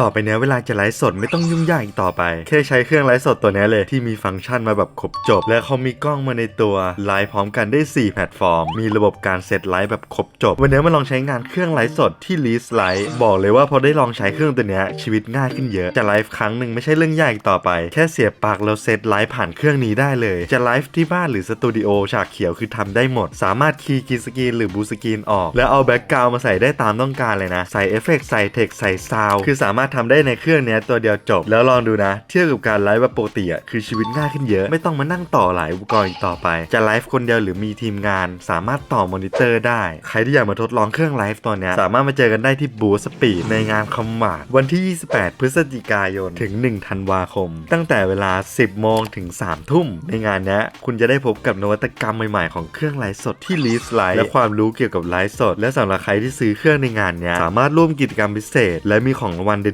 ต่อไปเนี้ยเวลาจะไลฟ์สดไม่ต้องยุ่งยากอีกต่อไป แค่ใช้เครื่องไลฟ์สดตัวนี้เลยที่มีฟังก์ชันมาแบบครบจบ และเขามีกล้องมาในตัวไลฟ์พร้อมกันได้ 4 แพลตฟอร์ม มีระบบการเซตไลฟ์แบบครบจบ วันนี้มาลองใช้งานเครื่องไลฟ์สดที่ลีสไลฟ์บอกเลยว่าพอได้ลองใช้เครื่องตัวนี้ชีวิตง่ายขึ้นเยอะจะไลฟ์ครั้งหนึ่งไม่ใช่เรื่องยากอีกต่อไป แค่เสียบปลั๊กแล้วเซตไลฟ์ผ่านเครื่องนี้ได้เลย จะไลฟ์ที่บ้านหรือสตูดิโอฉากเขียวคือทำได้หมด สามารถคีย์กรีนสกรีนหรือบูสกรีนออก แล้วเอาแบ็กกราวมาใส่ได้ตามต้องการเลยนะใส่เอฟเฟกต์ใส่เทคใส่ซาวคือสามารถถ้าทำได้ในเครื่องนี้ตัวเดียวจบ แล้วลองดูนะ เทียบกับการไลฟ์แบบปกติอะคือชีวิตง่ายขึ้นเยอะ ไม่ต้องมานั่งต่อหลายอุปกรณ์อีกต่อไป จะไลฟ์คนเดียวหรือมีทีมงาน สามารถต่อมอนิเตอร์ได้ ใครที่อยากมาทดลองเครื่องไลฟ์ตัวนี้สามารถมาเจอกันได้ที่บูสปีดในงานคอมมาร์วันที่ 28 พฤศจิกายนถึง 1 ธันวาคม ตั้งแต่เวลา 10 โมงถึง 3 ทุ่ม ในงานนี้คุณจะได้พบกับนวัตกรรมใหม่ๆของเครื่องไลฟ์สดที่ลีสไลฟ์และความรู้เกี่ยวกับไลฟ์สด และสำหรับใครที่ซื้อเครื่องในงานนี้สามารถร่วมกิจกรรมพิเศษ และมีของรางวัลเ